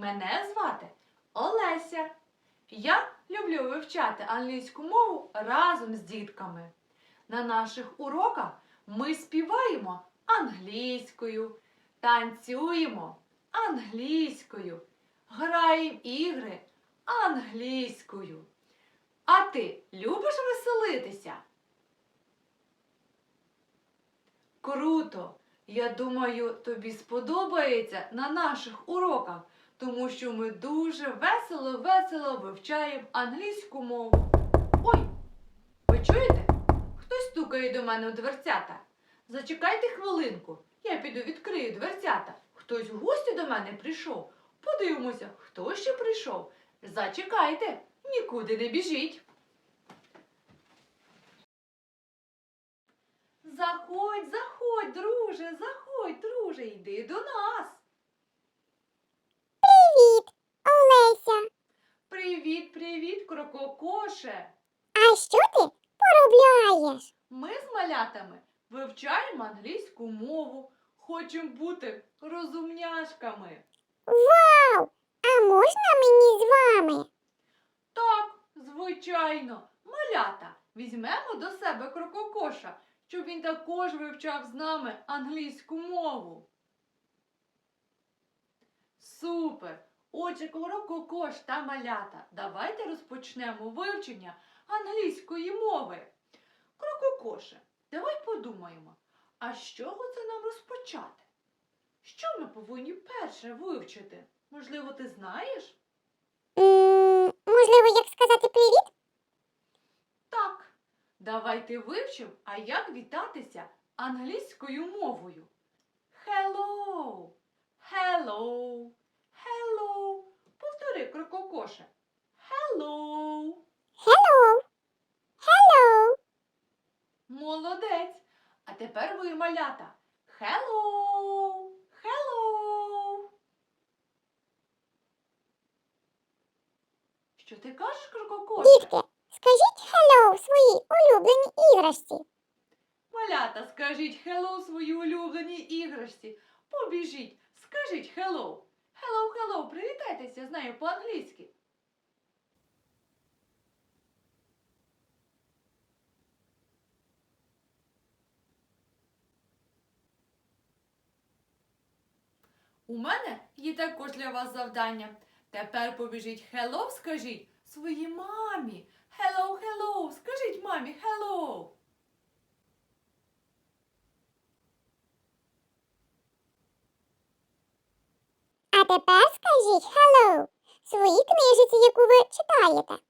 Мене звати Олеся. Я люблю вивчати англійську мову разом з дітками. На наших уроках ми співаємо англійською, танцюємо англійською, граємо ігри англійською. А ти любиш веселитися? Круто! Я думаю, тобі сподобається на наших уроках, тому що ми дуже весело-весело вивчаємо англійську мову. Ой, ви чуєте? Хтось стукає до мене у дверцята. Зачекайте хвилинку, я піду відкрию дверцята. Хтось в гості до мене прийшов. Подивимося, хто ще прийшов. Зачекайте, нікуди не біжіть. Заходь, заходь, друже, заходь, друже, йди до нас. Привіт, Олеся. Привіт, привіт, крококоше. А що ти поробляєш? Ми з малятами вивчаємо англійську мову, хочемо бути розумняшками. Вау! А можна мені з вами? Так, звичайно, малята, візьмемо до себе крококоша, щоб він також вивчав з нами англійську мову. Супер! Отже, крококош та малята, давайте розпочнемо вивчення англійської мови. Крококоше, давай подумаємо, а з чого це нам розпочати? Що ми повинні перше вивчити? Можливо, ти знаєш? м можливо, як сказати привіт? Так, давайте вивчимо, а як вітатися англійською мовою. Hello, hello, hello. Повтори крококоше. Hello. Hello. Hello. Молодець. А тепер ви, малята. Hello, hello. Що ти кажеш, крококоше? Дітки, скажіть hello своїй улюбленій іграшці. Малята, скажіть hello своїй улюбленій іграшці. Побіжіть, скажіть hello. Hello, hello, привітайтеся з нею по-англійськи. У мене є також для вас завдання. Тепер побіжіть hello, скажіть своїй мамі. Hello, hello, скажіть мамі hello. А тепер скажіть hello своїй книжиці, яку ви читаєте.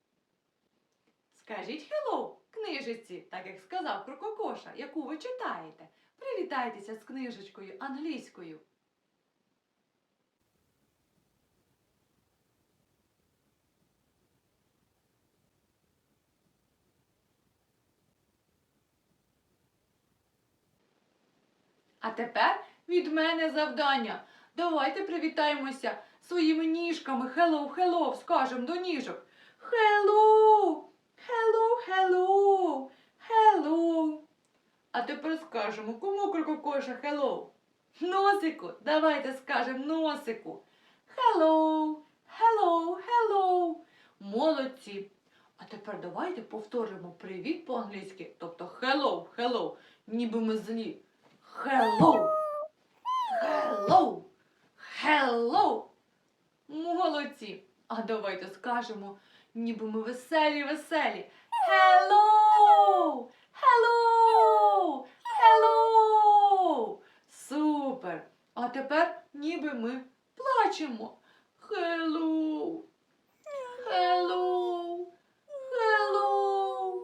Скажіть hello книжиці, так як сказав Крококоша, яку ви читаєте. Привітайтеся з книжечкою англійською. Тепер від мене завдання. Давайте привітаємося своїми ніжками. Hello, hello, скажемо до ніжок. Hello! Hello, hello, hello. А тепер скажемо, кому крококоша hello? Носику, давайте скажемо носику. Hello, hello, hello. Молодці. А тепер давайте повторимо привіт по-англійськи, тобто hello, hello, ніби ми злі. Hello, hello, hello. Молодці. А давайте скажемо, ніби ми веселі, веселі. Hello! Hello! Hello! Супер! А тепер ніби ми плачемо. Hello! Hello! Hello!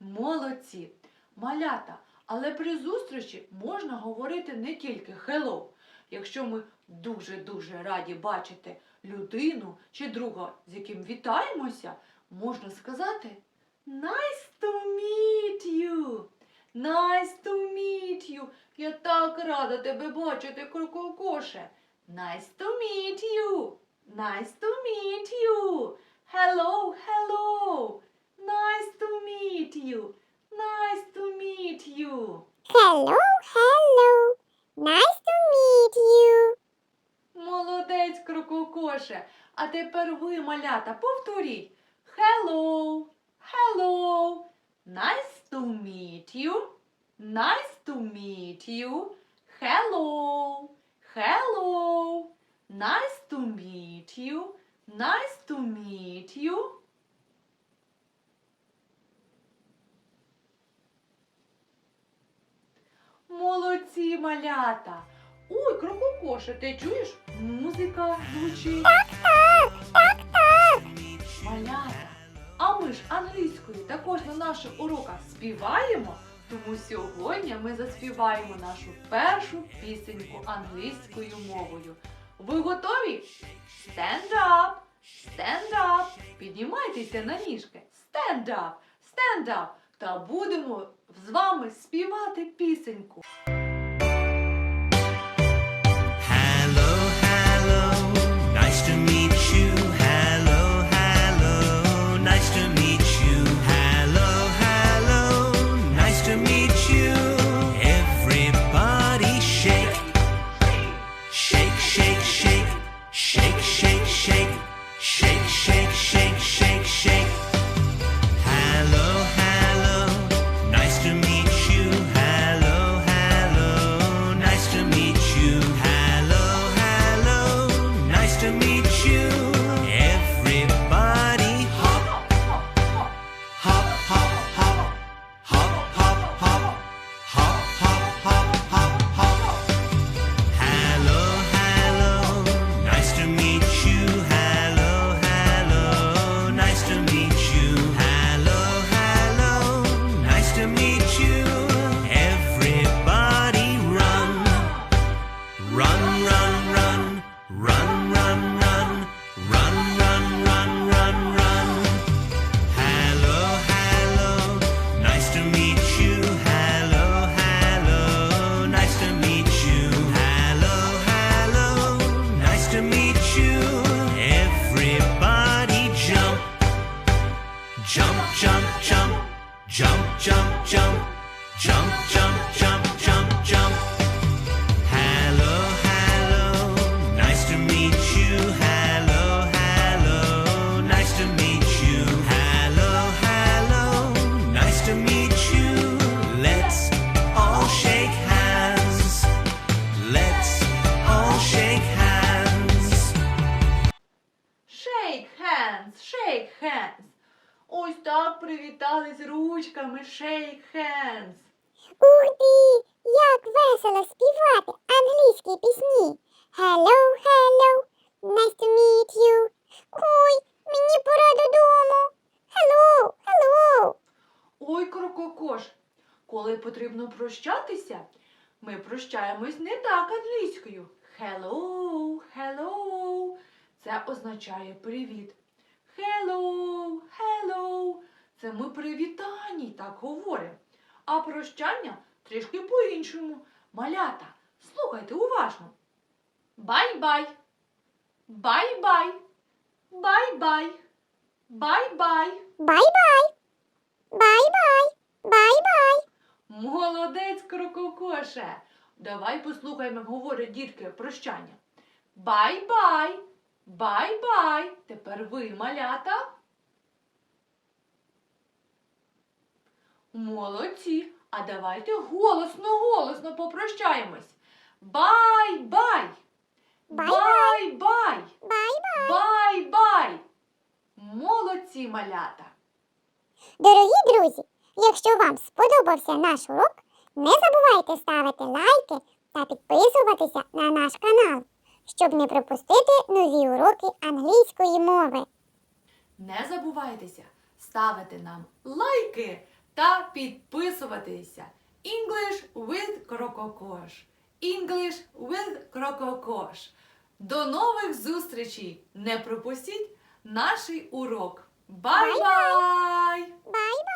Молодці! Малята! Але при зустрічі можна говорити не тільки hello. Якщо ми дуже-дуже раді бачити людину чи друга, з яким вітаємося, можна сказати Nice to meet you. Nice to meet you. Я так рада тебе бачити, крококоше. Nice to meet you. Nice to meet you. Hello, hello. Nice to meet you. Nice to meet you. Hello, hello. Nice to meet you. Молодець, крококоше. А тепер ви, малята, повторіть. Hello, hello. Nice to meet you. Nice to meet you. Hello, hello. Nice to meet you. Nice to meet you. Молодці, малята. Ой, крококоше, ти чуєш? Музика звучить. Так, так, так. Малята. А ми ж англійською також на наших уроках співаємо. Тому сьогодні ми заспіваємо нашу першу пісеньку англійською мовою. Ви готові? Stand up! Stand up! Піднімайтеся на ніжки. Stand up! Stand up! Та будемо з вами співати пісеньку. Shake hands. Ось так привітались ручками. Shake hands. Ух! Як весело співати англійські пісні. Hello, hello, nice to meet you. Ой, мені пора додому. Hello, hello. Ой, крококош. Коли потрібно прощатися, ми прощаємось не так англійською. Hello, hello. Це означає привіт. Hello, hello. Це ми привітані так говоримо. А прощання трішки по-іншому. Малята, слухайте уважно. Бай-бай. Бай-бай. Бай-бай. Бай-бай. Бай-бай. Бай-бай. Бай-бай. Молодець, крококоше. Давай послухаємо, як говорять дітки прощання. Бай-бай! Бай-бай! Тепер ви, малята. Молодці. А давайте голосно, голосно попрощаємось. Бай-бай! Бай-бай. Бай-бай! Бай-бай. Бай-бай! Молодці, малята! Дорогі друзі, якщо вам сподобався наш урок, не забувайте ставити лайки та підписуватися на наш канал, щоб не пропустити нові уроки англійської мови. Не забувайтеся ставити нам лайки та підписуватися. English with Крококош. English with Крококош. До нових зустрічей! Не пропустіть наш урок. Бай-бай! Бай-бай!